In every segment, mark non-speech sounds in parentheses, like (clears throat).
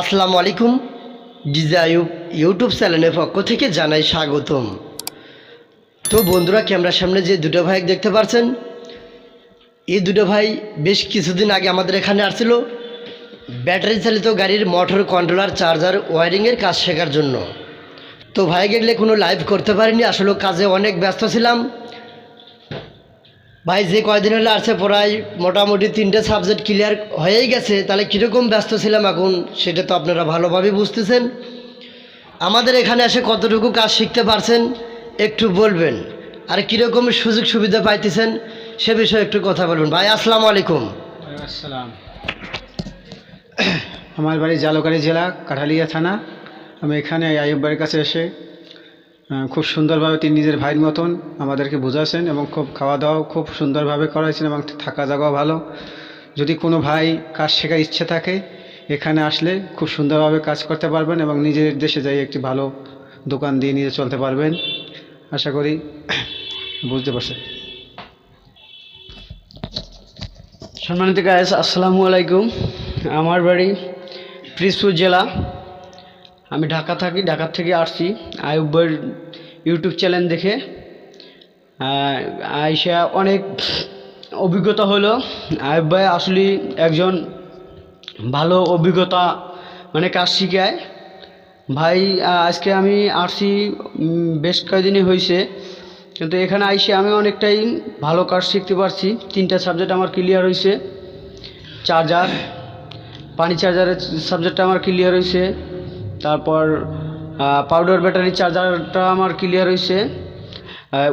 আসসালামু আলাইকুম। ডিজাইব ইউটিউব চ্যানেলের পক্ষ থেকে জানাই স্বাগতম। তো বন্ধুরা, ক্যামেরার সামনে যে দুটো ভাই দেখতে পাচ্ছেন এই দুটো ভাই বেশ কিছুদিন আগে আমাদের এখানে আসছিল ব্যাটারি চালিত গাড়ির মোটর কন্ট্রোলার চার্জার ওয়ারিংয়ের কাজ শেখার জন্য। তো ভাই গেলে কোনো লাইভ করতে পারিনি, আসলে কাজে অনেক ব্যস্ত ছিলাম। ভাই, যে কয়দিন হলে আসছে প্রায় মোটামুটি তিনটে সাবজেক্ট ক্লিয়ার হয়েই গেছে, তাহলে কীরকম ব্যস্ত ছিলাম এখন, সেটা তো আপনারা ভালোভাবে বুঝতেছেন। আমাদের এখানে এসে কতটুকু কাজ শিখতে পারছেন, একটু বলবেন। আর কীরকম সুযোগ সুবিধা পাইতেছেন, সে বিষয়ে একটু কথা বলবেন। ভাই, আসসালামু আলাইকুম। আসসালাম। আমার বাড়ি জালকারি জেলা, কাঠালিয়া থানা। আমি এখানে আইব বাড়ির কাছে এসে খুব সুন্দরভাবে তিনি নিজের ভাইয়ের মতন আমাদেরকে বোঝাচ্ছেন এবং খুব খাওয়া দাওয়াও খুব সুন্দরভাবে করাইছেন এবং থাকা জায়গাও ভালো। যদি কোনো ভাই কাজ শেখার ইচ্ছে থাকে, এখানে আসলে খুব সুন্দরভাবে কাজ করতে পারবেন এবং নিজের দেশে যাই একটি ভালো দোকান দিয়ে নিজে চলতে পারবেন। আশা করি (clears throat) বুঝতে পারছেন। সম্মানিত গায়েস আসসালামু আলাইকুম। আমার বাড়ি পিরিজপুর জেলা। আমি ঢাকা থাকি, ঢাকা থেকে আসছি। আয়ুবের ইউটিউব চ্যানেল দেখে। আইসা অনেক অভিজ্ঞতা হলো। আয়ুব ভাই আসলে একজন ভালো অভিজ্ঞতা মানে কাজ শিখায়। ভাই আজকে আমি আসছি বেশ কয়েকদিনই হয়েছে কিন্তু এখানে আইসে আমি অনেকটাই ভালো কাজ শিখতে পারছি। তিনটা সাবজেক্ট আমার ক্লিয়ার হয়েছে চার্জার পানি চার্জারের সাবজেক্টটা আমার ক্লিয়ার হয়েছে তারপর পাউডার ব্যাটারি চার্জারটা আমার ক্লিয়ার হয়েছে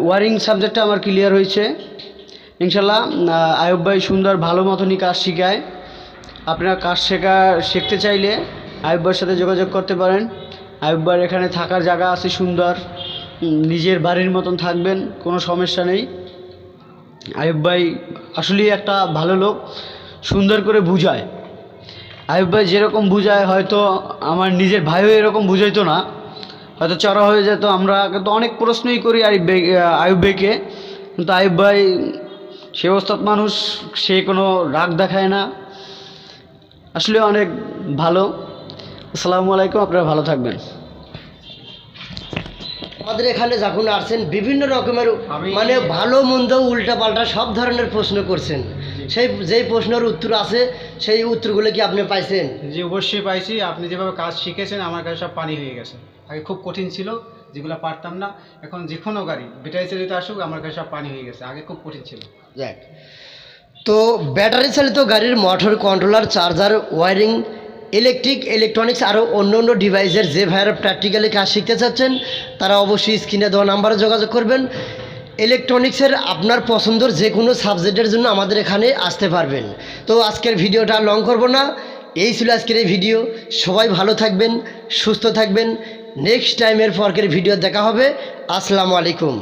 ওয়ারিং সাবজেক্টটা আমার ক্লিয়ার হয়েছে ইনশাল্লাহ আয়ুব ভাই সুন্দর ভালো মতনই কাজ শিখায়। আপনারা কাজ শেখা, শিখতে চাইলে আয়ুব ভাইয়ের সাথে যোগাযোগ করতে পারেন। আয়ুব ভাইয়ের এখানে থাকার জায়গা আছে সুন্দর। নিজের বাড়ির মতন থাকবেন, কোনো সমস্যা নেই। আয়ুব ভাই আসলেই একটা ভালো লোক, সুন্দর করে বুঝায়। আয়ুব ভাই যেরকম বুঝায় হয়তো আমার নিজের ভাইও এরকম বুঝাইতো না। হয়তো চড়া হয়ে যেত আমরা কিন্তু অনেক প্রশ্নই করি আয়ুব ভাই আয়ুব ভাইকে। কিন্তু আয়ুব ভাই সে ওস্তাদ মানুষ সে কোনো রাগ দেখায় না। আসলে অনেক ভালো। আসসালামু আলাইকুম আপনারা ভালো থাকবেন। আমাদের এখানে যখন আসছেন বিভিন্ন রকমের মানে ভালো মন্দ উল্টা পাল্টা সব ধরনের প্রশ্ন করছেন। সেই যেই প্রশ্নের উত্তর আছে সেই উত্তরগুলো কি আপনি পাইছেন? যে অবশ্যই পাইছি। আপনি যেভাবে কাজ শিখেছেন আমার কাছে সব পানি হয়ে গেছে। আগে খুব কঠিন ছিল যেগুলো পারতাম না। এখন যে কোনো গাড়ি ব্যাটারি চালিত আসুক আমার কাছে সব পানি হয়ে গেছে। আগে খুব কঠিন ছিল। যাক। তো ব্যাটারি চালিত গাড়ির motor controller charger wiring electric electronics আরও অন্য অন্য ডিভাইসের যে ভাইয়েরা প্র্যাকটিক্যালি কাজ শিখতে চাচ্ছেন তারা অবশ্যই স্ক্রিনে দেওয়া নাম্বারে যোগাযোগ করবেন। ইলেকট্রনিক্সের আপনার পছন্দর যে কোনো সাবজেক্টের জন্য আমাদের এখানে আসতে পারবেন। তো আজকের ভিডিওটা লং করব না। এই ছিল আজকের এই ভিডিও সবাই ভালো থাকবেন, সুস্থ থাকবেন। নেক্সট টাইমের পরকের ভিডিও দেখা হবে। আসসালামু আলাইকুম।